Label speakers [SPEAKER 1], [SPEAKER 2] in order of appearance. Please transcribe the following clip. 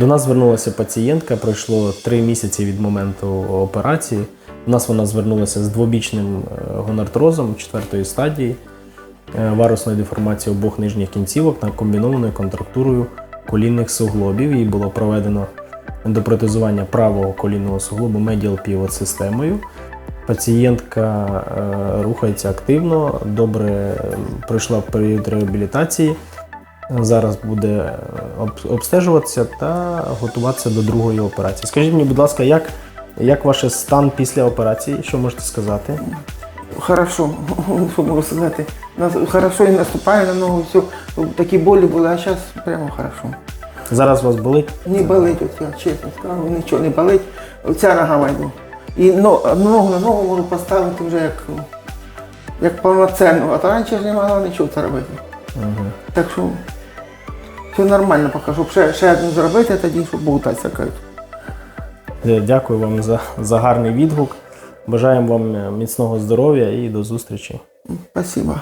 [SPEAKER 1] До нас звернулася пацієнтка, пройшло три місяці від моменту операції. У нас вона звернулася з двобічним е, гонартрозом четвертої стадії, е, варусною деформацією обох нижніх кінцівок та комбінованою контрактурою колінних суглобів. Їй було проведено ендопротезування правого колінного суглобу медіал півот системою. Пацієнтка е, рухається активно, добре пройшла період реабілітації. Зараз буде обстежуватися та готуватися до другої операції. Скажіть мені, будь ласка, як, як ваш стан після операції? Що можете сказати?
[SPEAKER 2] Хорошо, що можу сказати. Хорошо і наступає на ногу, все. Такі болі були, а зараз прямо хорошо.
[SPEAKER 1] Зараз вас болить?
[SPEAKER 2] Не болить, от я чесно скажу, нічого не болить. Оця нога майду. І но, ногу на ногу можу поставити вже як, як повноцінну. А то раніше ж не могла нічого це робити. Так що все нормально поки, щоб ще, ще одну зробити, тоді щоб болтатися.
[SPEAKER 1] Е, Дякую вам за, за гарний відгук. Бажаємо вам е, міцного здоров'я і до зустрічі.
[SPEAKER 2] Спасибо.